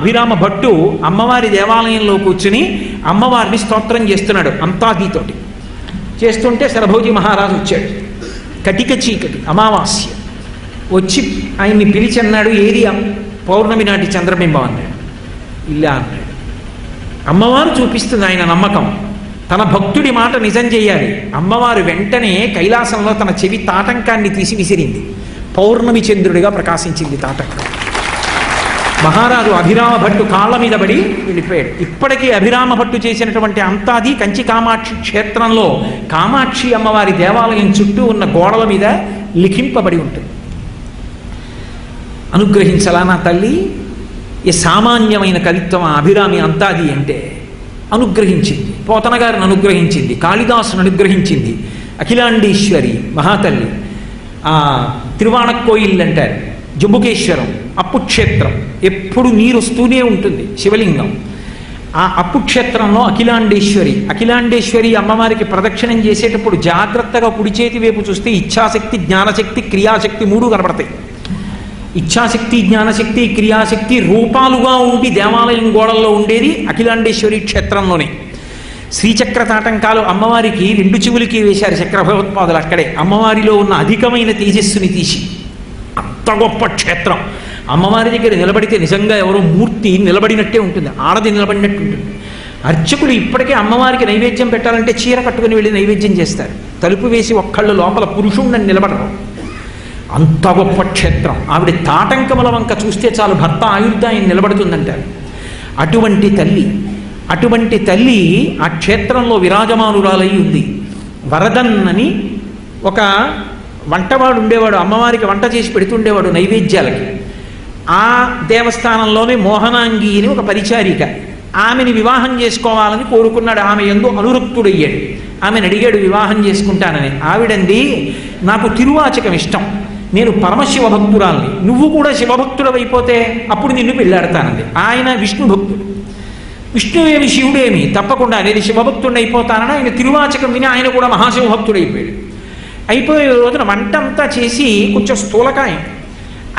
అభిరామ భట్టు అమ్మవారి దేవాలయంలో కూర్చుని అమ్మవారిని స్తోత్రం చేస్తున్నాడు అంతాదితోటి చేస్తుంటే శరభోజి మహారాజు వచ్చాడు. కటిక చీకటి అమావాస్య. వచ్చి ఆయన్ని పిలిచి అన్నాడు ఏది పౌర్ణమి నాటి చంద్రబింబం అన్నాడు. ఇలా అన్నాడు. అమ్మవారు చూపిస్తుంది ఆయన నమ్మకం. తన భక్తుడి మాట నిజం చేయాలి. అమ్మవారు వెంటనే కైలాసంలో తన చెవి తాటంకాన్ని తీసి విసిరింది. పౌర్ణమి చంద్రుడిగా ప్రకాశించింది తాటంకం. మహారాజు అభిరామ భట్టు కాళ్ళ మీద పడి వెళ్ళిపోయాడు. ఇప్పటికీ అభిరామ భట్టు చేసినటువంటి అంతాది కంచి కామాక్షి క్షేత్రంలో కామాక్షి అమ్మవారి దేవాలయం చుట్టూ ఉన్న గోడల మీద లిఖింపబడి ఉంటుంది. అనుగ్రహించలా నా తల్లి ఈ సామాన్యమైన కవిత్వం అభిరామి అంతాది అంటే అనుగ్రహించింది. పోతన గారిని అనుగ్రహించింది కాళిదాసును అనుగ్రహించింది. అఖిలాండేశ్వరి మహాతల్లి ఆ తిరువాణక్కోయిల్ అంటారు జంబుకేశ్వరం. అప్పుక్షేత్రం. ఎప్పుడు నీరు వస్తూనే ఉంటుంది శివలింగం. ఆ అప్పుక్షేత్రంలో అఖిలాండేశ్వరి అఖిలాండేశ్వరి అమ్మవారికి ప్రదక్షిణం చేసేటప్పుడు జాగ్రత్తగా కుడి చేతి వైపు చూస్తే ఇచ్ఛాశక్తి జ్ఞానశక్తి క్రియాశక్తి మూడు కనబడతాయి. ఇచ్ఛాశక్తి జ్ఞానశక్తి క్రియాశక్తి రూపాలుగా ఉండి దేవాలయం గోడల్లో ఉండేది అఖిలాండేశ్వరి క్షేత్రంలోనే. శ్రీచక్ర తాటంకాలు అమ్మవారికి రెండు చెవులకి వేశారు చక్రభగవత్పాదులు అక్కడే. అమ్మవారిలో ఉన్న అధికమైన తేజస్సుని తీసి. అంత గొప్ప క్షేత్రం. అమ్మవారి దగ్గర నిలబడితే నిజంగా ఎవరో మూర్తి నిలబడినట్టే ఉంటుంది ఆడది నిలబడినట్టు ఉంటుంది. అర్చకులు ఇప్పటికే అమ్మవారికి నైవేద్యం పెట్టాలంటే చీర కట్టుకుని వెళ్ళి నైవేద్యం చేస్తారు. తలుపు వేసి ఒక్కళ్ళు లోపల పురుషుణ్ణని నిలబడరు. అంత గొప్ప క్షేత్రం. ఆవిడ తాటంకముల వంక చూస్తే చాలు భర్త ఆయుర్దాయం నిలబడుతుందంటారు. అటువంటి తల్లి అటువంటి తల్లి ఆ క్షేత్రంలో విరాజమానురాలై ఉంది. వరదన్ అని ఒక వంటవాడు ఉండేవాడు అమ్మవారికి వంట చేసి పెడుతుండేవాడు నైవేద్యాలకి. ఆ దేవస్థానంలోనే మోహనాంగి అని ఒక పరిచారిక. ఆమెని వివాహం చేసుకోవాలని కోరుకున్నాడు. ఆమె ఎందు అనురక్తుడయ్యాడు. ఆమెను అడిగాడు వివాహం చేసుకుంటానని. ఆవిడంది నాకు తిరువాచకం ఇష్టం. నేను పరమశివ భక్తురాల్ని నువ్వు కూడా శివభక్తుడవైపోతే అప్పుడు నిన్ను పెళ్ళాడతానంది ఆయన విష్ణు భక్తుడు విష్ణువేమి శివుడేమి? తప్పకుండా నేను శివభక్తుడిని అయిపోతానని ఆయన తిరువాచకం విని ఆయన కూడా మహాశివభక్తుడైపోయాడు. అయిపోయే రోజున వంట అంతా చేసి కొంచెం స్థూలకాయం.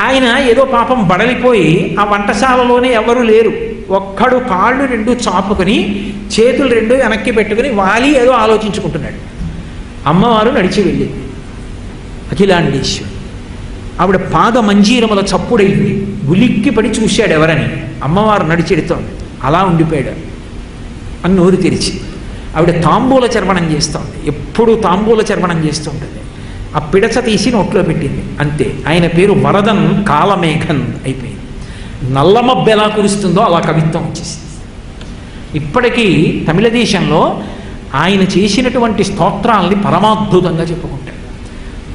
ఆయన ఏదో పాపం బడలిపోయి ఆ వంటశాలలోనే ఎవరు లేరు. ఒక్కడు కాళ్ళు రెండు చాపుకొని చేతులు రెండు వెనక్కి పెట్టుకుని వాలి ఏదో ఆలోచించుకుంటున్నాడు. అమ్మవారు నడిచి వెళ్ళింది అఖిలాండేశ్వరి ఆవిడ పాద మంజీరముల చప్పుడైంది ఉలిక్కి పడి చూశాడు ఎవరని. అమ్మవారు నడిచెడుతోంది అలా ఉండిపోయాడు. అని నోరు తెరిచి ఆవిడ తాంబూల చర్వణం చేస్తోంది ఎప్పుడూ తాంబూల చర్వణం చేస్తుంటుంది ఆ పిడచ తీసి నోట్లో పెట్టింది. అంతే. ఆయన పేరు వరదన్ కాలమేఘన్ అయిపోయింది. నల్లమబ్బు ఎలా కురుస్తుందో అలా కవిత్వం వచ్చేసింది. ఇప్పటికీ తమిళ దేశంలో ఆయన చేసినటువంటి స్తోత్రాలని పరమాద్భుతంగా చెప్పుకుంటారు.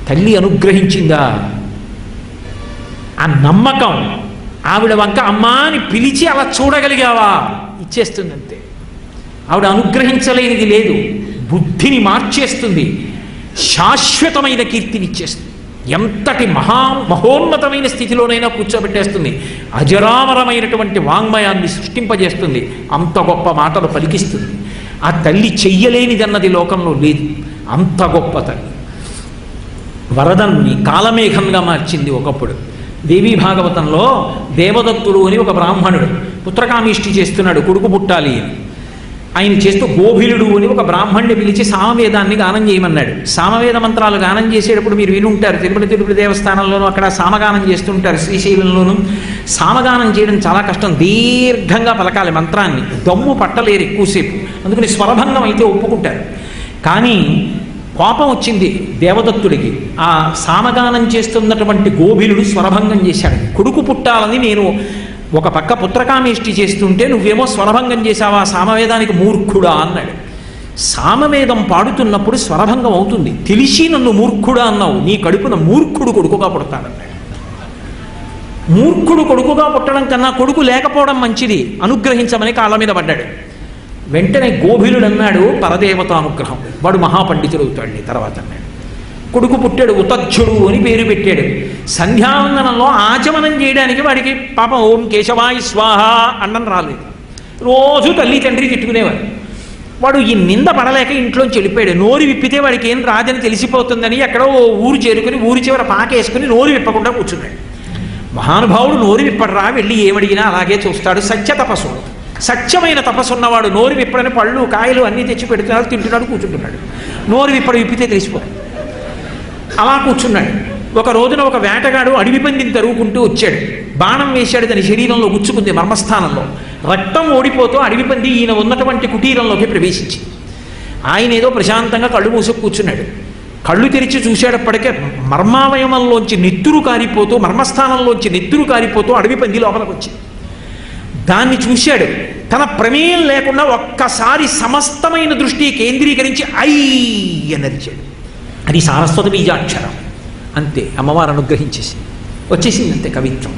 తల్లి అనుగ్రహించిందా? ఆ నమ్మకం. ఆవిడ వంక అమ్మా అని పిలిచి అలా చూడగలిగావా? ఇచ్చేస్తుందంతే. ఆవిడ అనుగ్రహించలేనిది లేదు. బుద్ధిని మార్చేస్తుంది. శాశ్వతమైన కీర్తినిచ్చేస్తుంది ఎంతటి మహా మహోన్నతమైన స్థితిలోనైనా కూర్చోబెట్టేస్తుంది. అజరామరమైనటువంటి వాంగ్మయాన్ని సృష్టింపజేస్తుంది. అంత గొప్ప మాటలు పలికిస్తుంది. ఆ తల్లి చెయ్యలేనిదన్నది లోకంలో లేదు. అంత గొప్ప తల్లి. వరదన్ని కాలమేఘంగా మార్చింది ఒకప్పుడు. దేవీ భాగవతంలో దేవదత్తుడు అని ఒక బ్రాహ్మణుడు పుత్రకామిష్టి చేస్తున్నాడు కొడుకు పుట్టాలి అని. ఆయన చేస్తూ గోభిలుడు అని ఒక బ్రాహ్మణ్ణి పిలిచి సామవేదాన్ని గానం చేయమన్నాడు. సామవేద మంత్రాలు గానం చేసేటప్పుడు మీరు వినుంటారు. తిరుపతి తిరుపతి దేవస్థానంలోనూ అక్కడ సామగానం చేస్తుంటారు శ్రీశైలంలోనూ. సామగానం చేయడం చాలా కష్టం. దీర్ఘంగా పలకాలి మంత్రాన్ని. దమ్ము పట్టలేరు ఎక్కువసేపు. అందుకని స్వరభంగం అయితే ఒప్పుకుంటారు. కానీ కోపం వచ్చింది దేవదత్తుడికి. ఆ సామగానం చేస్తున్నటువంటి గోభిలుడు స్వరభంగం చేశాడు. కొడుకు పుట్టాలని నేను ఒక పక్క పుత్రకామేష్టి చేస్తుంటే నువ్వేమో స్వరభంగం చేశావా? సామవేదానికి మూర్ఖుడా అన్నాడు. సామవేదం పాడుతున్నప్పుడు స్వరభంగం అవుతుంది. తెలిసి నన్ను మూర్ఖుడా అన్నావు. నీ కడుపున మూర్ఖుడు కొడుకుగా పుడతాడన్నాడు. మూర్ఖుడు కొడుకుగా పుట్టడం కన్నా కొడుకు లేకపోవడం మంచిది. అనుగ్రహించమని కాళ్ళ మీద పడ్డాడు. వెంటనే గోభిలుడు అన్నాడు పరదేవత అనుగ్రహం వాడు మహాపండితుడు అవుతాడు తర్వాత అన్నాడు. కొడుకు పుట్టాడు ఉతధ్యుడు అని పేరు పెట్టాడు. సంధ్యావందనంలో ఆచమనం చేయడానికి వాడికి పాపం ఓం కేశవాయ స్వాహ అన్నం రాలేదు. రోజు తల్లి తండ్రి తిట్టుకునేవాడు. వాడు ఈ నింద పడలేక ఇంట్లోంచి వెళ్ళిపోయాడు. నోరు విప్పితే వాడికి ఏం రాదని తెలిసిపోతుందని ఎక్కడో ఓ ఊరు చేరుకుని ఊరి చివర పాకేసుకుని నోరు విప్పకుండా కూర్చున్నాడు. మహానుభావుడు నోరు విప్పడరా వెళ్ళి ఏమడిగినా అలాగే చూస్తాడు. సత్య తపస్సు. సత్యమైన తపస్సు ఉన్నవాడు నోరు విప్పడని పళ్ళు కాయలు అన్నీ తెచ్చి పెడుతున్నాడు తింటున్నాడు కూర్చుంటున్నాడు. నోరు విప్పడు విప్పితే తెలిసిపోతుంది. అలా కూర్చున్నాడు. ఒక రోజున ఒక వేటగాడు అడవి పందిని తరుగుకుంటూ వచ్చాడు. బాణం వేశాడు దాని శరీరంలో గుచ్చుకుంది మర్మస్థానంలో. రక్తం ఓడిపోతూ అడవి పంది ఈయన ఉన్నటువంటి కుటీరంలోకి ప్రవేశించి ఆయన ఏదో ప్రశాంతంగా కళ్ళు మూసుకు కూర్చున్నాడు. కళ్ళు తెరిచి చూసేటప్పటికే మర్మావయమంలోంచి నెత్తురు కారిపోతూ మర్మస్థానంలోంచి నెత్తురు కారిపోతూ అడవి పంది లోపలికి వచ్చింది. దాన్ని చూశాడు. తన ప్రమేయం లేకుండా ఒక్కసారి సమస్తమైన దృష్టి కేంద్రీకరించి ఐ అనరిచాడు. అది సారస్వత బీజాక్షరం. అంతే అమ్మవారు అనుగ్రహించేసింది. వచ్చేసింది అంతే కవిత్వం.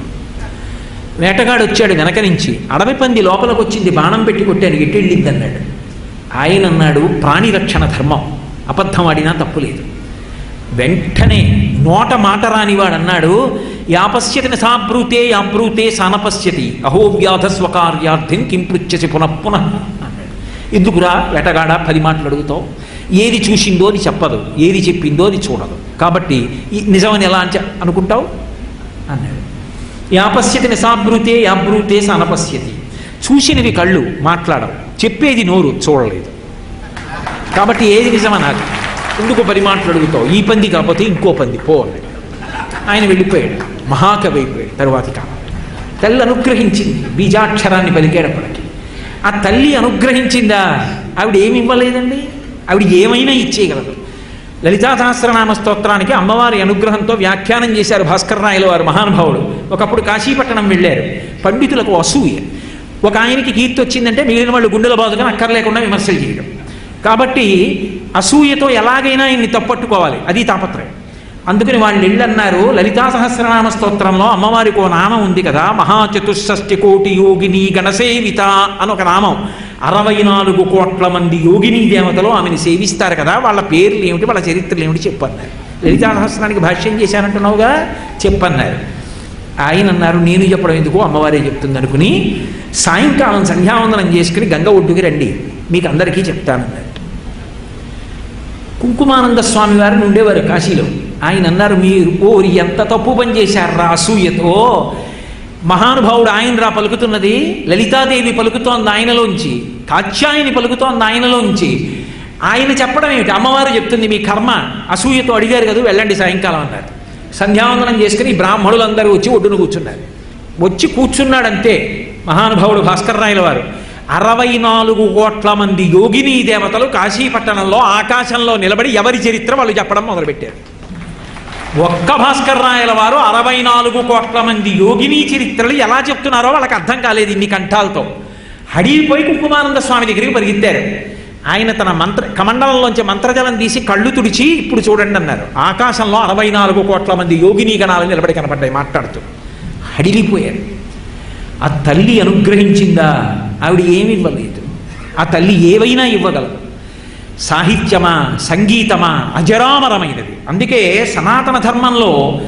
వేటగాడు వచ్చాడు వెనక నుంచి. అడవి పంది లోపలికి వచ్చింది బాణం పెట్టి కొట్టాను ఎట్టెళ్ళింది అన్నాడు. ఆయన అన్నాడు ప్రాణిరక్షణ ధర్మం అబద్ధం ఆడినా తప్పులేదు వెంటనే నోట మాట రానివాడు అన్నాడు యాపశ్యతిని సాబ్రూతే యాబ్రూతే సానపశ్యతి అహో వ్యాధ స్వకార్యార్థిని కిం పృచ్చసి పునః పునః అన్నాడు. ఎందుకురా వేటగాడ పది మాటలు అడుగుతావు? ఏది చూసిందో అని చెప్పదు ఏది చెప్పిందో అది చూడదు. కాబట్టి ఈ నిజమని ఎలా అని అనుకుంటావు? అన్నాడు. యాపశ్యతి నిశాబ్రూతే యాబ్రూతే సనపశ్యతి చూసినవి కళ్ళు మాట్లాడవు చెప్పేది నోరు చూడలేదు. కాబట్టి ఏది నిజమనాలి ఎందుకు పది మాటలు అడుగుతావు? ఈ పంది కాకపోతే ఇంకో పంది పో అన్నాడు. ఆయన వెళ్ళిపోయాడు మహాకవి అయిపోయాడు తరువాతి కాలం తల్లి అనుగ్రహించింది బీజాక్షరాన్ని పలికేటప్పటికి ఆ తల్లి అనుగ్రహించిందా? ఆవిడ ఏమి ఇవ్వలేదండి? ఆవిడ ఏమైనా ఇచ్చేయగలదు. లలితా సహస్రనామ స్తోత్రానికి అమ్మవారి అనుగ్రహంతో వ్యాఖ్యానం చేశారు భాస్కర్ రాయలు వారు మహానుభావుడు. ఒకప్పుడు కాశీపట్టణం వెళ్ళారు. పండితులకు అసూయ. ఒక ఆయనకి కీర్తి వచ్చిందంటే మిగిలిన వాళ్ళు గుండెల బాదుగా అక్కర్లేకుండా విమర్శలు చేయడం. కాబట్టి అసూయతో ఎలాగైనా ఆయన్ని తప్పట్టుకోవాలి. అది తాపత్రయం. అందుకని వాళ్ళు ఇళ్ళన్నారు లలితా సహస్రనామ స్తోత్రంలో అమ్మవారికి ఓ నామం ఉంది కదా మహాచతుషష్టి కోటి యోగిని గణసేవిత అని ఒక నామం. అరవై నాలుగు కోట్ల మంది యోగిని దేవతలు ఆమెను సేవిస్తారు కదా వాళ్ళ పేర్లు ఏమిటి వాళ్ళ చరిత్రలు ఏమిటి చెప్పన్నారు. లలితా సహస్రానికి భాష్యం చేశానంటున్నావుగా? చెప్పన్నారు. ఆయన అన్నారు నేను చెప్పడం ఎందుకు? అమ్మవారే చెప్తుంది అనుకుని సాయంకాలం సంధ్యావందనం చేసుకుని గంగ ఒడ్డుకి రండి మీకు అందరికీ చెప్తానన్నారు. కుంకుమానంద స్వామి వారిని ఉండేవారు కాశీలో. ఆయన అన్నారు మీరు ఓరి ఎంత తప్పు పని చేశారా అసూయతో? మహానుభావుడు ఆయన రా పలుకుతున్నది? లలితాదేవి పలుకుతోంది ఆయనలోంచి. కాత్యాయని పలుకుతోంది ఆయనలోంచి. ఆయన చెప్పడం ఏమిటి? అమ్మవారు చెప్తుంది మీ కర్మ అసూయతో అడిగారు కదా వెళ్ళండి సాయంకాలం అన్నారు. సంధ్యావందనం చేసుకుని బ్రాహ్మణులందరూ వచ్చి ఒడ్డున కూర్చున్నారు. వచ్చి కూర్చున్నాడంతే మహానుభావుడు భాస్కర్ రాయల వారు. అరవై నాలుగు కోట్ల మంది యోగిని దేవతలు కాశీపట్టణంలో ఆకాశంలో నిలబడి ఎవరి చరిత్ర వాళ్ళు చెప్పడం మొదలుపెట్టారు. ఒక్క భాస్కర్ రాయల వారు అరవై నాలుగు కోట్ల మంది యోగిని చరిత్రలు ఎలా చెప్తున్నారో వాళ్ళకి అర్థం కాలేదు ఇన్ని కంఠాలతో. హడిపోయి కుంకుమానంద స్వామి దగ్గరికి పరిగెత్తారు. ఆయన తన మంత్ర కమండలంలోంచి మంత్రజలం తీసి కళ్ళు తుడిచి ఇప్పుడు చూడండి అన్నారు. ఆకాశంలో అరవై నాలుగు కోట్ల మంది యోగిని గణాలు నిలబడి కనపడ్డాయి మాట్లాడుతూ. హడిలిపోయారు ఆ తల్లి అనుగ్రహించిందా? ఆవిడ ఏమి ఇవ్వలేదు. ఆ తల్లి ఏవైనా ఇవ్వగలదు. సాహిత్యమా సంగీతమా అజరామరమైనది. అందుకే సనాతన ధర్మంలో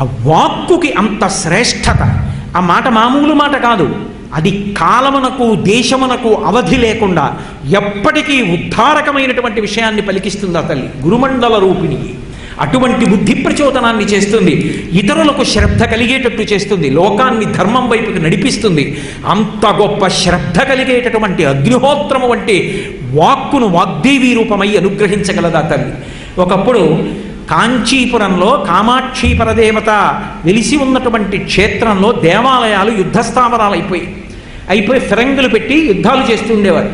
ఆ వాక్కుకి అంత శ్రేష్టత. ఆ మాట మామూలు మాట కాదు. అది కాలమునకు దేశమునకు అవధి లేకుండా ఎప్పటికీ ఉద్ధారకమైనటువంటి విషయాన్ని పలికిస్తుంది ఆ తల్లి? గురుమండల రూపిణి అటువంటి బుద్ధి ప్రచోదనాన్ని చేస్తుంది. ఇతరులకు శ్రద్ధ కలిగేటట్టు చేస్తుంది. లోకాన్ని ధర్మం వైపుకి నడిపిస్తుంది. అంత గొప్ప శ్రద్ధ కలిగేటటువంటి అగ్నిహోత్రము వంటి వాక్కును వాగ్దేవి రూపమై అనుగ్రహించగలదా తల్లి? ఒకప్పుడు కాంచీపురంలో కామాక్షి పరదేవత వెలిసి ఉన్నటువంటి క్షేత్రంలో దేవాలయాలు యుద్ధస్థావరాలు అయిపోయి అయిపోయి ఫిరంగులు పెట్టి యుద్ధాలు చేస్తూ ఉండేవారు.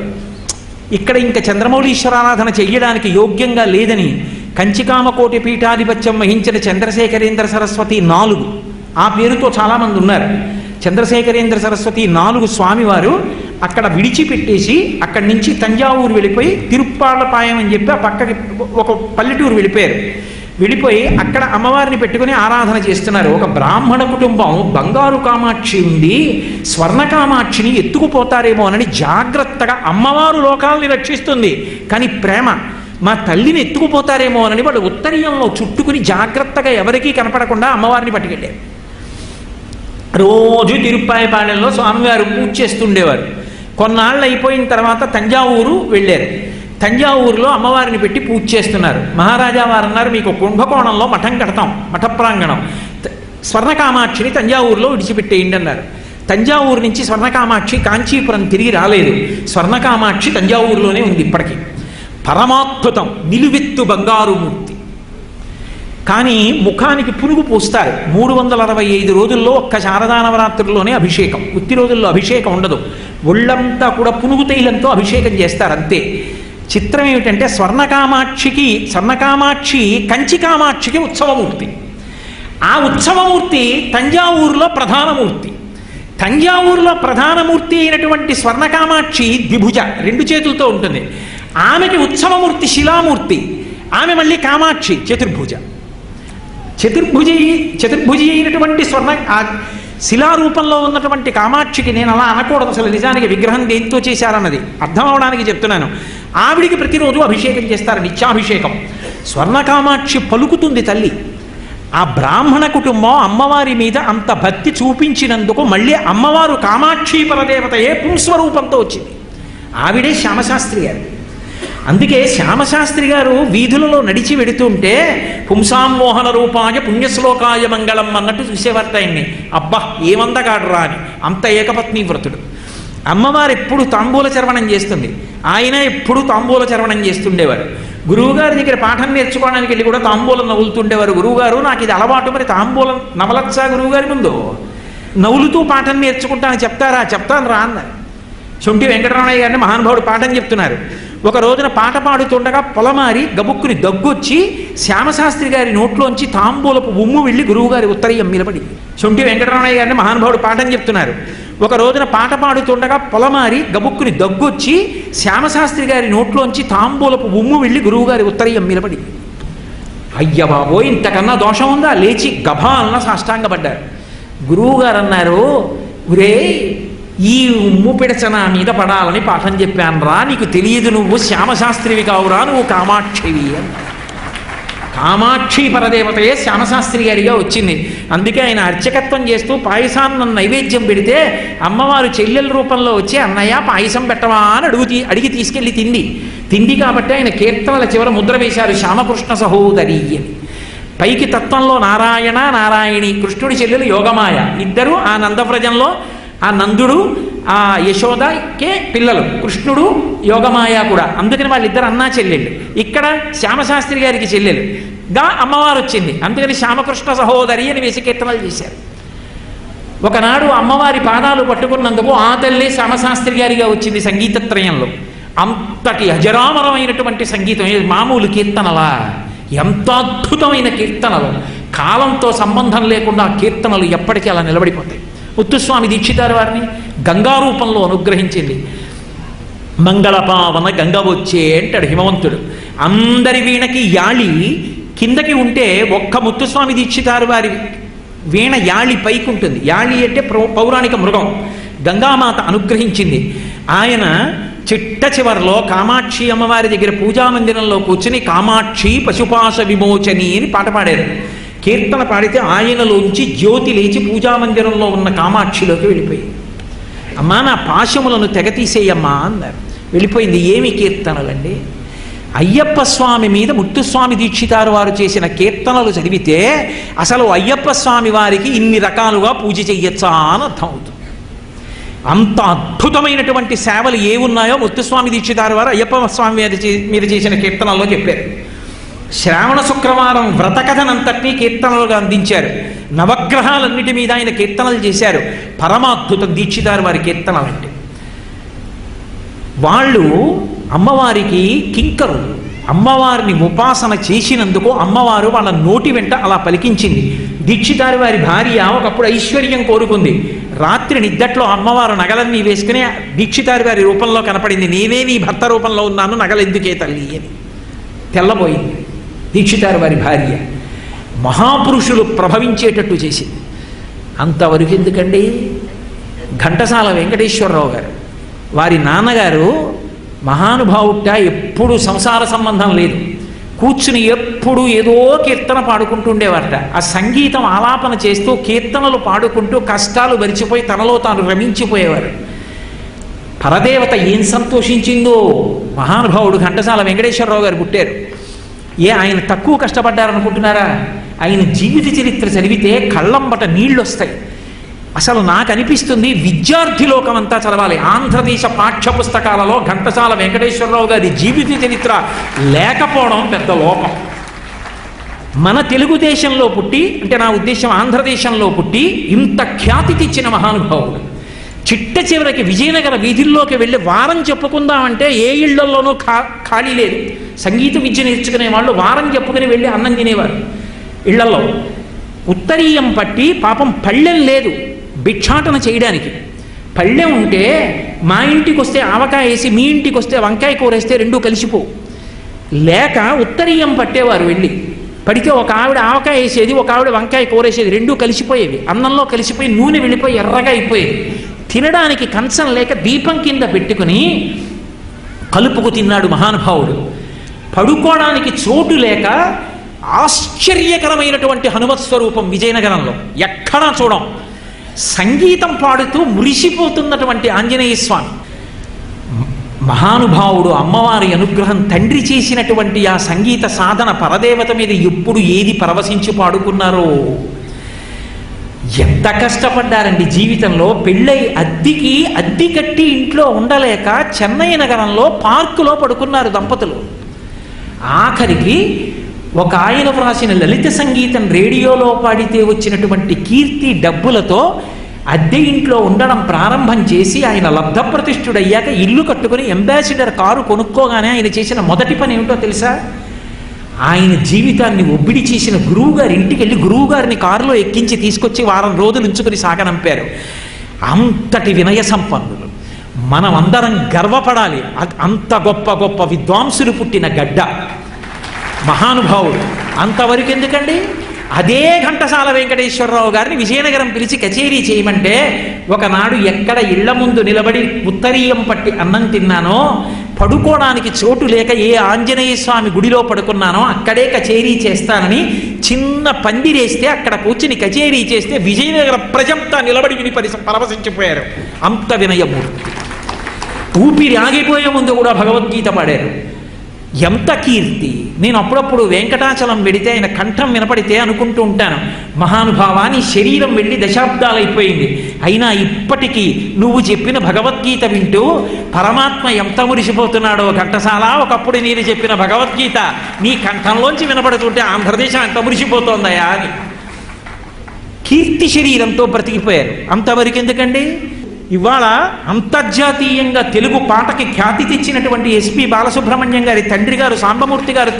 ఇక్కడ ఇంకా చంద్రమౌళీశ్వరారాధన చెయ్యడానికి యోగ్యంగా లేదని కంచికామకోటి పీఠాధిపత్యం వహించిన చంద్రశేఖరేంద్ర సరస్వతి నాలుగు. ఆ పేరుతో చాలామంది ఉన్నారు. చంద్రశేఖరేంద్ర సరస్వతి నాలుగు స్వామివారు అక్కడ విడిచిపెట్టేసి అక్కడి నుంచి తంజావూరు వెళ్ళిపోయి తిరుప్పాళ్ళపాయం అని చెప్పి ఆ పక్కకి ఒక పల్లెటూరు వెళ్ళిపోయారు. వెళ్ళిపోయి అక్కడ అమ్మవారిని పెట్టుకుని ఆరాధన చేస్తున్నారు. ఒక బ్రాహ్మణ కుటుంబం. బంగారు కామాక్షి ఉంది స్వర్ణ కామాక్షిని ఎత్తుకుపోతారేమోనని జాగ్రత్తగా అమ్మవారు లోకాలని రక్షిస్తుంది. కానీ ప్రేమ. మా తల్లిని ఎత్తుకుపోతారేమో అని వాళ్ళు ఉత్తరీయంలో చుట్టుకుని జాగ్రత్తగా ఎవరికీ కనపడకుండా అమ్మవారిని పట్టుకెళ్ళారు రోజు తిరుప్పాయపాలెంలో స్వామివారు పూజ చేస్తుండేవారు. కొన్నాళ్ళు అయిపోయిన తర్వాత తంజావూరు వెళ్ళారు. తంజావూరులో అమ్మవారిని పెట్టి పూజ చేస్తున్నారు. మహారాజా వారు అన్నారు మీకు కుంభకోణంలో మఠం కడతాం మఠ ప్రాంగణం స్వర్ణకామాక్షిని తంజావూరులో విడిచిపెట్టేయండి అన్నారు. తంజావూరు నుంచి స్వర్ణకామాక్షి కాంచీపురం తిరిగి రాలేదు. స్వర్ణకామాక్షి తంజావూరులోనే ఉంది ఇప్పటికీ. పరమాద్భుతం నిలువెత్తు బంగారు మూర్తి. కానీ ముఖానికి పునుగు పూస్తారు. మూడు వందల అరవై ఐదు రోజుల్లో ఒక్క శారదా నవరాత్రుల్లోనే అభిషేకం. ఉత్తి రోజుల్లో అభిషేకం ఉండదు. ఒళ్ళంతా కూడా పునుగు తైలంతో అభిషేకం చేస్తారు అంతే. చిత్రం ఏమిటంటే స్వర్ణకామాక్షికి స్వర్ణకామాక్షి కంచి కామాక్షికి ఉత్సవమూర్తి. ఆ ఉత్సవమూర్తి తంజావూరులో ప్రధానమూర్తి. తంజావూరులో ప్రధానమూర్తి అయినటువంటి స్వర్ణకామాక్షి ద్విభుజ రెండు చేతులతో ఉంటుంది. ఆమెకి ఉత్సవమూర్తి శిలామూర్తి ఆమె మళ్ళీ కామాక్షి చతుర్భుజ. చతుర్భుజి చతుర్భుజి అయినటువంటి స్వర్ణ శిలారూపంలో ఉన్నటువంటి కామాక్షికి నేను అలా అనకూడదు అసలు నిజానికి విగ్రహం దేంతో చేశారన్నది అర్థం అవడానికి చెప్తున్నాను. ఆవిడికి ప్రతిరోజు అభిషేకం చేస్తారు నిత్యాభిషేకం. స్వర్ణ కామాక్షి పలుకుతుంది తల్లి. ఆ బ్రాహ్మణ కుటుంబం అమ్మవారి మీద అంత భక్తి చూపించినందుకు మళ్ళీ అమ్మవారు కామాక్షి పరదేవతయే పుంస్వరూపంతో వచ్చింది. ఆవిడే శ్యామశాస్త్రి గారు. అందుకే శ్యామశాస్త్రి గారు వీధులలో నడిచి వెడుతుంటే పుంసామోహన రూపాయ పుణ్యశ్లోకాయ మంగళం అన్నట్టు చూసేవారు ఆయన్ని. అబ్బా ఏమందగాడురా అని. అంత ఏకపత్ని వ్రతుడు. అమ్మవారు ఎప్పుడు తాంబూల చర్వణం చేస్తుంది. ఆయన ఎప్పుడు తాంబూల చర్వణం చేస్తుండేవారు. గురువుగారి దగ్గర పాఠం నేర్చుకోవడానికి వెళ్ళి కూడా తాంబూలం నవ్వులుతుండేవారు. గురువుగారు నాకు ఇది అలవాటు. మరి తాంబూలం నవలచ్చా గురువుగారి ముందు? నవ్వులుతూ పాఠం నేర్చుకుంటానని చెప్తారా? చెప్తాను రా అన్నారు. శొంఠి వెంకటరమణయ్య గారిని మహానుభావుడు పాఠం చెప్తున్నారు. ఒక రోజున పాట పాడుతుండగా పొలమారి గబుక్కుని దగ్గొచ్చి శ్యామశాస్త్రి గారి నోట్లోంచి తాంబూలపు ఉమ్ము వెళ్ళి గురువుగారి ఉత్తరయ్యం నిలబడి శొంఠి వెంకటరమణయ్య గారిని మహానుభావుడు పాఠం చెప్తున్నారు. ఒక రోజున పాట పాడుతుండగా పొలమారి గబుక్కుని దగ్గొచ్చి శ్యామశాస్త్రి గారి నోట్లోంచి తాంబూలపు ఉమ్ము వెళ్ళి గురువుగారి ఉత్తరయ్యం నిలబడి అయ్య బాబో ఇంతకన్నా దోషం ఉందా? లేచి గభా అన్న సాష్టాంగపడ్డారు. గురువుగారు అన్నారు ఒరే ఈ ఉమ్ము పిడచన మీద పడాలని పాఠం చెప్పానురా నీకు తెలియదు నువ్వు శ్యామశాస్త్రివి కావురా నువ్వు కామాక్షివి అన్నారు కామాక్షి పరదేవతయే శ్యామశాస్త్రి గారిగా వచ్చింది. అందుకే ఆయన అర్చకత్వం చేస్తూ పాయసాన్ని నైవేద్యం పెడితే అమ్మవారు చెల్లెల రూపంలో వచ్చి అన్నయ్య పాయసం పెట్టవా? అని అడుగు తీ- అడిగి తీసుకెళ్ళి తిండి తిండి కాబట్టి ఆయన కీర్తనల చివర ముద్ర వేశారు శ్యామకృష్ణ సహోదరి అని. పైకి తత్వంలో నారాయణ నారాయణి కృష్ణుడి చెల్లెలు యోగమాయ. ఇద్దరు ఆ నందవ్రజంలో ఆ నందుడు ఆ యశోదకే పిల్లలు కృష్ణుడు యోగమాయ కూడా. అందుకని వాళ్ళిద్దరు అన్నా చెల్లెళ్ళు. ఇక్కడ శ్యామశాస్త్రి గారికి చెల్లెలు. గా అమ్మవారు వచ్చింది. అందుకని శ్యామకృష్ణ సహోదరి అని వేసి కీర్తనలు చేశారు. ఒకనాడు అమ్మవారి పాదాలు పట్టుకున్నందుకు ఆ తల్లి శ్యామశాస్త్రి గారిగా వచ్చింది సంగీతత్రయంలో అంతటి అజరామరమైనటువంటి సంగీతం మామూలు కీర్తనలా? ఎంత అద్భుతమైన కీర్తనలు. కాలంతో సంబంధం లేకుండా కీర్తనలు ఎప్పటికీ అలా నిలబడిపోతాయి. ముత్తుస్వామి దీక్షితారు వారిని గంగా రూపంలో అనుగ్రహించింది. మంగళపావన గంగ వచ్చే అంటాడు హిమవంతుడు. అందరి వీణకి యాళి కిందకి ఉంటే ఒక్క ముత్తుస్వామి దీక్షితారు వారి వీణ యాళి పైకి ఉంటుంది యాళి అంటే పౌరాణిక మృగం. గంగామాత అనుగ్రహించింది. ఆయన చిట్ట చివరిలో కామాక్షి అమ్మవారి దగ్గర పూజా మందిరంలో కూర్చుని కామాక్షి పశుపాస విమోచని అని పాట పాడారు. కీర్తన పాడితే ఆయనలోంచి జ్యోతి లేచి పూజా మందిరంలో ఉన్న కామాక్షిలోకి వెళ్ళిపోయింది. అమ్మా నా పాశములను తెగ తీసేయమ్మా అన్నారు. వెళ్ళిపోయింది ఏమి కీర్తనలండి? అయ్యప్ప స్వామి మీద ముత్తుస్వామి దీక్షితారు వారు చేసిన కీర్తనలు చదివితే అసలు అయ్యప్ప స్వామి వారికి ఇన్ని రకాలుగా పూజ చెయ్యొచ్చా అని అర్థం అవుతుంది. అంత అద్భుతమైనటువంటి సేవలు ఏ ఉన్నాయో ముత్తుస్వామి దీక్షితారు వారు అయ్యప్ప స్వామి మీద చే- మీద చేసిన కీర్తనల్లో చెప్పారు. శ్రావణ శుక్రవారం వ్రతకథనంతటినీ కీర్తనలుగా అందించారు. నవగ్రహాలన్నిటి మీద ఆయన కీర్తనలు చేశారు. పరమాద్భుతం దీక్షితారు వారి కీర్తనలు అంటే వాళ్ళు అమ్మవారికి కింకరులు అమ్మవారిని ఉపాసన చేసినందుకు అమ్మవారు వాళ్ళ నోటి వెంట అలా పలికించింది. దీక్షితారి వారి భార్య ఒకప్పుడు ఐశ్వర్యం కోరుకుంది. రాత్రి నిద్దట్లో అమ్మవారు నగలన్నీ వేసుకుని దీక్షితారి వారి రూపంలో కనపడింది. నేనే నీ భర్త రూపంలో ఉన్నాను నగలెందుకే తల్లి? అని తెల్లబోయింది. దీక్షితారు వారి భార్య. మహాపురుషులు ప్రభవించేటట్టు చేసింది. అంతవరకు ఎందుకండి? ఘంటసాల వెంకటేశ్వరరావు గారు. వారి నాన్నగారు మహానుభావుట ఎప్పుడు సంసార సంబంధం లేదు. కూర్చుని ఎప్పుడు ఏదో కీర్తన పాడుకుంటూ ఉండేవారట ఆ సంగీతం ఆలాపన చేస్తూ కీర్తనలు పాడుకుంటూ కష్టాలు మరిచిపోయి తనలో తాను రమించిపోయేవారు. పరదేవత ఏం సంతోషించిందో? మహానుభావుడు ఘంటసాల వెంకటేశ్వరరావు గారు పుట్టారు. ఏ ఆయన తక్కువ కష్టపడ్డారనుకుంటున్నారా? ఆయన జీవిత చరిత్ర చదివితే కళ్ళంబట నీళ్ళు వస్తాయి అసలు నాకు అనిపిస్తుంది విద్యార్థి లోకం అంతా చదవాలి. ఆంధ్రదేశ పాఠ్య పుస్తకాలలో ఘంటసాల వెంకటేశ్వరరావు గారి జీవిత చరిత్ర లేకపోవడం పెద్ద లోపం. మన తెలుగుదేశంలో పుట్టి అంటే నా ఉద్దేశం ఆంధ్రదేశంలో పుట్టి ఇంత ఖ్యాతి తెచ్చిన మహానుభావుడు. చిట్ట చివరికి విజయనగర వీధుల్లోకి వెళ్ళి వారం చెప్పుకుందామంటే ఏ ఇళ్ళలోనూ ఖా ఖాళీ లేదు. సంగీత విద్య నేర్చుకునే వాళ్ళు వారం చెప్పుకుని వెళ్ళి అన్నం తినేవారు. ఇళ్ళలో ఉత్తరీయం పట్టి పాపం పళ్ళెం లేదు భిక్షాటన చేయడానికి. పళ్ళెం ఉంటే మా ఇంటికి వస్తే ఆవకాయ వేసి మీ ఇంటికి వస్తే వంకాయ కూరేస్తే రెండూ కలిసిపోవు లేక ఉత్తరీయం పట్టేవారు వెళ్ళి. పడితే ఒక ఆవిడ ఆవకాయ వేసేది ఒక ఆవిడ వంకాయ కూరేసేది రెండూ కలిసిపోయేవి. అన్నంలో కలిసిపోయి నూనె వెళ్ళిపోయి ఎర్రగా అయిపోయేది. తినడానికి కంచం లేక దీపం కింద పెట్టుకుని కలుపుకు తిన్నాడు మహానుభావుడు. పడుకోవడానికి చోటు లేక ఆశ్చర్యకరమైనటువంటి హనుమత్ స్వరూపం విజయనగరంలో. ఎక్కడా చూడం. సంగీతం పాడుతూ మురిసిపోతున్నటువంటి ఆంజనేయ స్వామి. మహానుభావుడు అమ్మవారి అనుగ్రహం తండ్రి చేసినటువంటి ఆ సంగీత సాధన పరదేవత మీద ఎప్పుడు ఏది పరవశించి పాడుకున్నారో ఎంత కష్టపడ్డారండి జీవితంలో? పెళ్ళై అద్దెకి అద్దె కట్టి ఇంట్లో ఉండలేక చెన్నై నగరంలో పార్కులో పడుకున్నారు దంపతులు. ఆఖరికి ఒక ఆయన వ్రాసిన లలిత సంగీతం రేడియోలో పాడితే వచ్చినటువంటి కీర్తి డబ్బులతో అద్దె ఇంట్లో ఉండడం ప్రారంభం చేసి ఆయన లబ్ధప్రతిష్ఠుడయ్యాక ఇల్లు కట్టుకుని అంబాసిడర్ కారు కొనుక్కోగానే ఆయన చేసిన మొదటి పని ఏమిటో తెలుసా? ఆయన జీవితాన్ని ఒబ్బిడి చేసిన గురువు గారి ఇంటికి వెళ్ళి గురువు గారిని కారులో ఎక్కించి తీసుకొచ్చి వారం రోజులు ఉంచుకుని సాగనంపారు అంతటి వినయ సంపన్నులు. మనం అందరం గర్వపడాలి అంత గొప్ప గొప్ప విద్వాంసులు పుట్టిన గడ్డ. మహానుభావుడు. అంతవరకు ఎందుకండి? అదే ఘంటసాల వెంకటేశ్వరరావు గారిని విజయనగరం పిలిచి కచేరీ చేయమంటే ఒకనాడు ఎక్కడ ఇళ్ళ ముందు నిలబడి ఉత్తరీయం పట్టి అన్నం తిన్నానో పడుకోవడానికి చోటు లేక ఏ ఆంజనేయ స్వామి గుడిలో పడుకున్నానో అక్కడే కచేరీ చేస్తానని చిన్న పందిరేస్తే అక్కడ కూర్చుని కచేరీ చేస్తే విజయనగర ప్రజంతా నిలబడి విని పరిస పరవశించిపోయారు. అంత వినయమూర్తి. ఊపిరి ఆగిపోయే ముందు కూడా భగవద్గీత పాడారు. ఎంత కీర్తి? నేను అప్పుడప్పుడు వెంకటాచలం వెడితే ఆయన కంఠం వినపడితే అనుకుంటూ ఉంటాను. మహానుభావాన్ని శరీరం వెళ్ళి దశాబ్దాలైపోయింది. అయినా ఇప్పటికీ నువ్వు చెప్పిన భగవద్గీత వింటూ పరమాత్మ ఎంత మురిసిపోతున్నాడో ఘంటసాల ఒకప్పుడు నేను చెప్పిన భగవద్గీత నీ కంఠంలోంచి వినపడుతుంటే ఆంధ్రదేశం ఎంత మురిసిపోతోందయా అని. కీర్తి శరీరంతో బ్రతికిపోయారు. అంతవరకు ఎందుకండి ఇవాళ అంతర్జాతీయంగా తెలుగు పాటకి ఖ్యాతి తెచ్చినటువంటి ఎస్పి బాలసుబ్రహ్మణ్యం గారి తండ్రి గారు సాంబమూర్తి గారు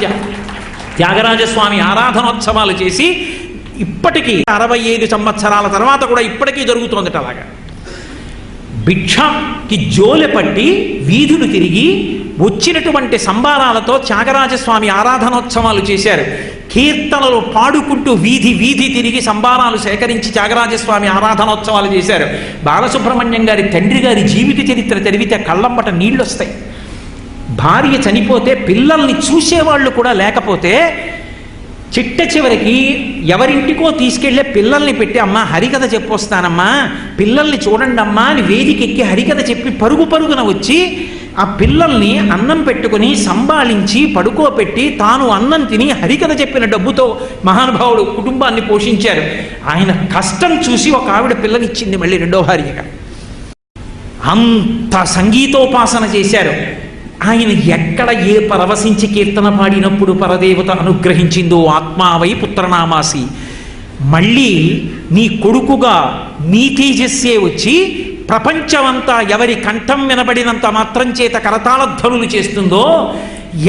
త్యాగరాజస్వామి ఆరాధనోత్సవాలు చేసి ఇప్పటికీ అరవై ఐదు సంవత్సరాల తర్వాత కూడా ఇప్పటికీ జరుగుతోందట అలాగా. భిక్షకి జోలె పట్టి వీధులు తిరిగి వచ్చినటువంటి సంబారాలతో త్యాగరాజస్వామి ఆరాధనోత్సవాలు చేశారు. కీర్తనలు పాడుకుంటూ వీధి వీధి తిరిగి సంబారాలు సేకరించి త్యాగరాజస్వామి ఆరాధనోత్సవాలు చేశారు. బాలసుబ్రహ్మణ్యం గారి తండ్రి గారి జీవిత చరిత్ర తెరివితే కళ్ళంబట నీళ్ళు వస్తాయి భార్య చనిపోతే పిల్లల్ని చూసేవాళ్ళు కూడా లేకపోతే చిట్ట చివరికి ఎవరింటికో తీసుకెళ్ళే పిల్లల్ని పెట్టి అమ్మా హరికథ చెప్పొస్తానమ్మా పిల్లల్ని చూడండి అమ్మా అని వేదికెక్కి హరికథ చెప్పి పరుగు పరుగున వచ్చి ఆ పిల్లల్ని అన్నం పెట్టుకుని సంబాళించి పడుకోపెట్టి తాను అన్నం తిని హరికథ చెప్పిన డబ్బుతో మహానుభావుడు కుటుంబాన్ని పోషించారు. ఆయన కష్టం చూసి ఒక ఆవిడ పిల్లనిచ్చింది మళ్ళీ రెండో భార్యగా. అంత సంగీతోపాసన చేశారు. ఆయన ఎక్కడ ఏ పరవశించి కీర్తన పాడినప్పుడు పరదేవత అనుగ్రహించిందో ఆత్మావై పుత్రనామాసి. మళ్ళీ నీ కొడుకుగా నీ తేజస్సే వచ్చి ప్రపంచమంతా ఎవరి కంఠం వినబడినంత మాత్రం చేత కరతాళధ్వనులు చేస్తుందో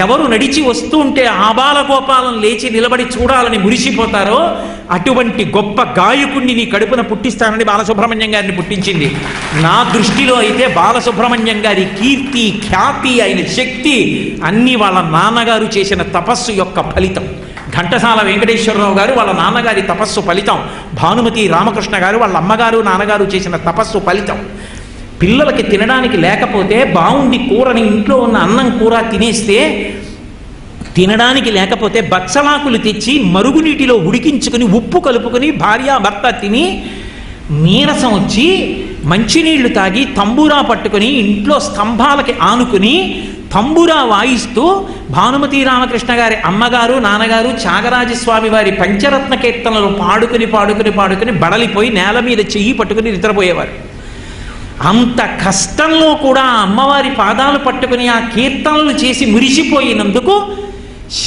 ఎవరు నడిచి వస్తూ ఉంటే ఆబాలగోపాలం లేచి నిలబడి చూడాలని మురిసిపోతారో అటువంటి గొప్ప గాయకుణ్ణి నీ కడుపున పుట్టిస్తానని బాలసుబ్రహ్మణ్యం గారిని పుట్టించింది. నా దృష్టిలో అయితే బాలసుబ్రహ్మణ్యం గారి కీర్తి ఖ్యాతి ఆయన శక్తి అన్నీ వాళ్ళ నాన్నగారు చేసిన తపస్సు యొక్క ఫలితం. ఘంటసాల వెంకటేశ్వరరావు గారు వాళ్ళ నాన్నగారి తపస్సు ఫలితం. భానుమతి రామకృష్ణ గారు వాళ్ళ అమ్మగారు నాన్నగారు చేసిన తపస్సు ఫలితం. పిల్లలకి తినడానికి లేకపోతే బాగుంది కూరని ఇంట్లో ఉన్న అన్నం కూర తినేస్తే తినడానికి లేకపోతే బచ్చలాకులు తెచ్చి మరుగునీటిలో ఉడికించుకుని ఉప్పు కలుపుకొని భార్య భర్త తిని నీరసం వచ్చి మంచినీళ్ళు తాగి తంబూరా పట్టుకొని ఇంట్లో స్తంభాలకి ఆనుకుని తంబూరా వాయిస్తూ భానుమతి రామకృష్ణ గారి అమ్మగారు నాన్నగారు త్యాగరాజస్వామి వారి పంచరత్న కీర్తనలు పాడుకుని పాడుకుని పాడుకుని బడలిపోయి నేల మీద చెయ్యి పట్టుకుని నిద్రపోయేవారు. అంత కష్టంలో కూడా అమ్మవారి పాదాలు పట్టుకుని ఆ కీర్తనలు చేసి మురిసిపోయినందుకు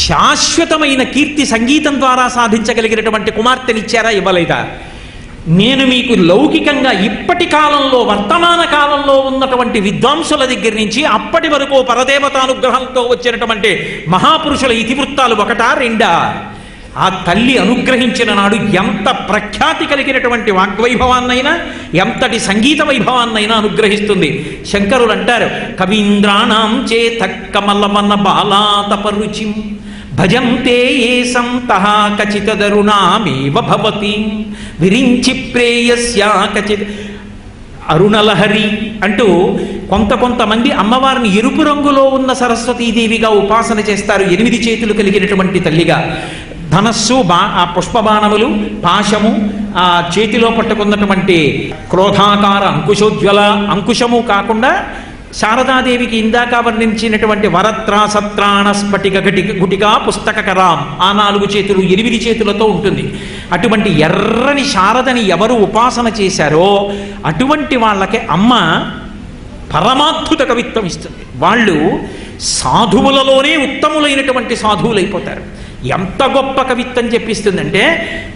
శాశ్వతమైన కీర్తి సంగీతం ద్వారా సాధించగలిగినటువంటి కుమార్తెనిచ్చారా? ఇవ్వలేదా? నేను మీకు లౌకికంగా ఇప్పటి కాలంలో వర్తమాన కాలంలో ఉన్నటువంటి విద్వాంసుల దగ్గర నుంచి అప్పటి వరకు పరదేవతానుగ్రహంతో వచ్చినటువంటి మహాపురుషుల ఇతివృత్తాలు ఒకటా రెండా? ఆ తల్లి అనుగ్రహించిన నాడు ఎంత ప్రఖ్యాతి కలిగినటువంటి వాగ్వైభవాన్నైనా ఎంతటి సంగీత వైభవాన్నైనా అనుగ్రహిస్తుంది. శంకరులు అంటారు కవీంద్రాణం చేత కమలవన బాలాతపరుచిం భజంతే ఏ సంతః కచితదరుణామేవ భవతి. విరించి ప్రేయస్యా కచిత్. అరుణలహరి అంటూ కొంత కొంతమంది అమ్మవారిని ఎరుపు రంగులో ఉన్న సరస్వతీదేవిగా ఉపాసన చేస్తారు. ఎనిమిది చేతులు కలిగినటువంటి తల్లిగా. ధనస్సు బా ఆ పుష్పబాణములు పాశము ఆ చేతిలో పట్టుకున్నటువంటి క్రోధాకార అంకుశోజ్వల అంకుశము కాకుండా శారదాదేవికి ఇందాక వర్ణించినటువంటి వరత్రా సత్రాణ స్ఫటిక ఘటి గుటికా పుస్తక కరాం ఆ నాలుగు చేతులు ఎనిమిది చేతులతో ఉంటుంది. అటువంటి ఎర్రని శారదని ఎవరు ఉపాసన చేశారో అటువంటి వాళ్ళకి అమ్మ పరమాద్భుత కవిత్వం ఇస్తుంది. వాళ్ళు సాధువులలోనే ఉత్తములైనటువంటి సాధువులైపోతారు. ఎంత గొప్ప కవిత్వం చెప్పిస్తుందంటే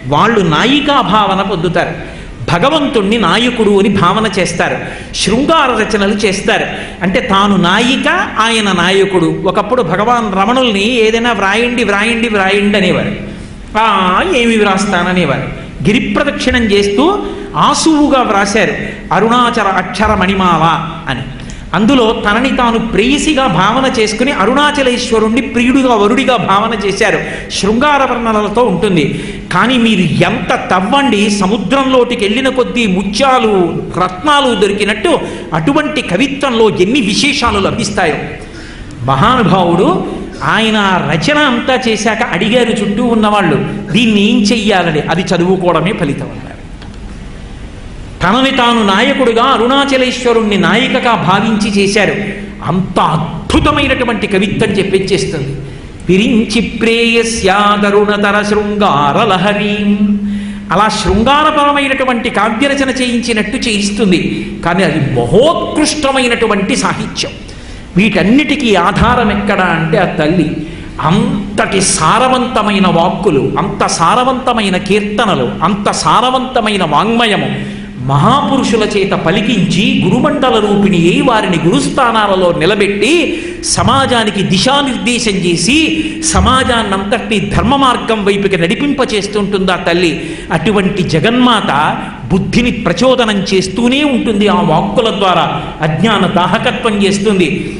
వాళ్ళు నాయికా భావన పొందుతారు. భగవంతుణ్ణి నాయకుడు అని భావన చేస్తారు. శృంగార రచనలు చేస్తారు. అంటే తాను నాయిక ఆయన నాయకుడు. ఒకప్పుడు భగవాన్ రమణుల్ని ఏదైనా వ్రాయండి వ్రాయండి వ్రాయండి అనేవారు. "ఆ, ఏమి వ్రాస్తాననేవారు. గిరి ప్రదక్షిణం చేస్తూ ఆసువుగా వ్రాశారు. అరుణాచల అక్షర మణిమాల అని. అందులో తనని తాను ప్రేయసిగా భావన చేసుకుని అరుణాచలేశ్వరుణ్ణి ప్రియుడిగా వరుడిగా భావన చేశారు. శృంగార వర్ణనలతో ఉంటుంది. కానీ మీరు ఎంత తవ్వండి సముద్రంలోకి వెళ్ళిన కొద్దీ ముత్యాలు రత్నాలు దొరికినట్టు అటువంటి కవిత్వంలో ఎన్ని విశేషాలు లభిస్తాయో. మహానుభావుడు ఆయన రచన అంతా చేశాక అడిగారు చుట్టూ ఉన్నవాళ్ళు దీన్ని ఏం చెయ్యాలని? అది చదువుకోవడమే ఫలితం అన్నారు. తనని తాను నాయకుడుగా అరుణాచలేశ్వరుణ్ణి నాయికగా భావించి చేశారు. అంత అద్భుతమైనటువంటి కవిత్వం చెప్పించేస్తుంది పిరించి ప్రేయస్యాదరుణతర శృంగార లహరీం అలా శృంగారపరమైనటువంటి కావ్యరచన చేయించినట్టు చేయిస్తుంది. కానీ అది మహోత్కృష్టమైనటువంటి సాహిత్యం. వీటన్నిటికీ ఆధారం ఎక్కడ అంటే ఆ తల్లి అంతటి సారవంతమైన వాక్కులు అంత సారవంతమైన కీర్తనలు అంత సారవంతమైన వాంగ్మయము మహాపురుషుల చేత పలికించి గురుమండల రూపిణి అయి వారిని గురుస్థానాలలో నిలబెట్టి సమాజానికి దిశానిర్దేశం చేసి సమాజాన్నంతటి ధర్మ మార్గం వైపుకి నడిపింపచేస్తుంటుందా తల్లి? అటువంటి జగన్మాత బుద్ధిని ప్రచోదనం చేస్తూనే ఉంటుంది ఆ వాక్కుల ద్వారా. అజ్ఞాన దాహకత్వం చేస్తుంది.